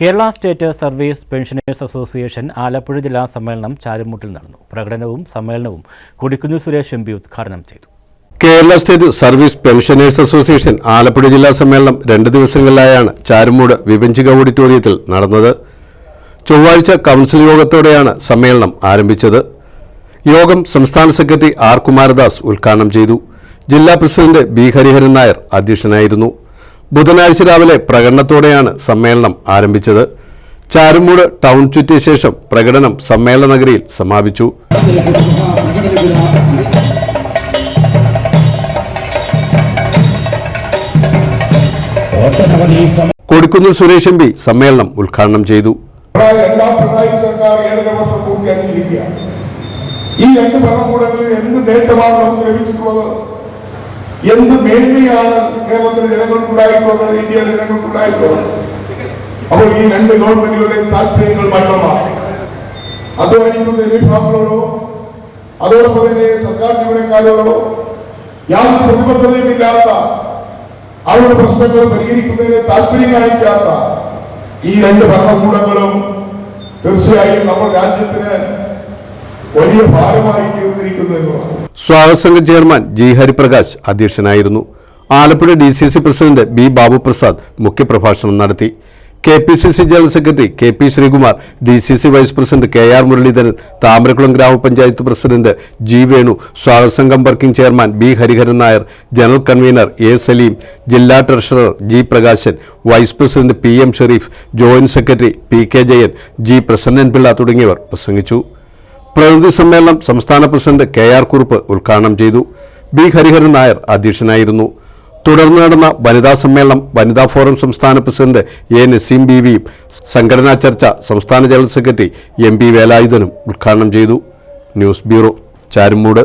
Kerala state service pensioners association Alappuzha ജില്ലാ സമ്മേളനം ചാരുമുട്ടിൽ നടന്നു. പ്രകടനവും സമ്മേളനവും കൊടിക്കുന്നിൽ സുരേഷ് എം പി ഉദ്ഘാടനം ചെയ്തു. Kerala state service pensioners association Alappuzha ജില്ലാ സമ്മേളനം രണ്ട് ദിവസങ്ങളിലായാണ് ചാരുമൂട് വിഭജിക ഓഡിറ്റോറിയത്തിൽ നടന്നത്. ചൊവ്വാഴ്ച കൗൺസിൽ യോഗത്തോടെയാണ് സമ്മേളനം ആരംഭിച്ചത്. യോഗം സംസ്ഥാന സെക്രട്ടറി ആർ കുമാരദാസ് ഉദ്ഘാടനം ചെയ്തു. ജില്ലാ പ്രസിഡന്റ് ബി ഹരിഹരൻ നായർ അധ്യക്ഷനായിരുന്നു. ബുധനാഴ്ച രാവിലെ പ്രകടനത്തോടെയാണ് സമ്മേളനം ആരംഭിച്ചത്. ചാരുമൂട് ടൗൺ ചുറ്റിയ ശേഷം പ്രകടനം സമ്മേളന നഗരിയിൽ സമാപിച്ചു. കൊടിക്കുന്നിൽ സുരേഷ് എം പി സമ്മേളനം ഉദ്ഘാടനം ചെയ്തു. ഈ രണ്ട് ഭരണകൂടങ്ങളിൽ എന്ത് നേട്ടമാണ് നമുക്ക് ലഭിച്ചിട്ടുള്ളത്? എന്ത് മേന്മയാണ് കേരളത്തിലെ ജനങ്ങൾക്കുണ്ടായിട്ടുള്ളത് ഇന്ത്യയിലെ ജനങ്ങൾക്കുണ്ടായിട്ടുള്ളത്. അപ്പോൾ ഈ രണ്ട് ഗവൺമെന്റുകളുടെ താല്പര്യങ്ങൾ മറ്റൊന്നാണ് അധ്വാനിക്കുന്ന വിഭാഗങ്ങളോടോ അതോടൊപ്പം തന്നെ സർക്കാർ ജീവനക്കാരോടോ യാതൊരു പ്രതിബദ്ധതയും ഇല്ലാത്ത അവരുടെ പ്രശ്നങ്ങൾ പരിഹരിക്കുന്നതിന് താല്പര്യം കാണിക്കാത്ത ഈ രണ്ട് ഭരണകൂടങ്ങളും തീർച്ചയായും നമ്മുടെ രാജ്യത്തിന് വലിയ ഭാരമായി തീർന്നിരിക്കുന്നു എന്നുള്ളതാണ്. സ്വാഗത സംഘം ചെയർമാൻ ജി ഹരിപ്രകാശ് അധ്യക്ഷനായിരുന്നു. Alappuzha D C C president B Babuprasad മുഖ്യപ്രഭാഷണം നടത്തി. K P C C general secretary K P Sreekumar D C C vice president K R Muraleedharan Thamarakkulam ഗ്രാമപഞ്ചായത്ത് പ്രസിഡന്റ് ജി വേണു സ്വാഗത സംഘം working chairman B Hariharan Nair general convener A Saleem ജില്ലാ treasurer G Prakashan vice president P M Shareef joint secretary P K Jayan G Prasannan Pillai തുടങ്ങിയവർ പ്രസംഗിച്ചു. പ്രതിനിധി സമ്മേളനം സംസ്ഥാന president K R Kurup ഉദ്ഘാടനം ചെയ്തു. ബി ഹരിഹരൻ നായർ അധ്യക്ഷനായിരുന്നു. തുടർന്ന് നടന്ന വനിതാ സമ്മേളനം വനിതാ ഫോറം സംസ്ഥാന പ്രസിഡന്റ് എ നസീം ബി വിയും സംഘടനാ ചർച്ച സംസ്ഥാന ജനറൽ സെക്രട്ടറി എം പി വേലായുധനും ഉദ്ഘാടനം ചെയ്തു. News bureau Charummood.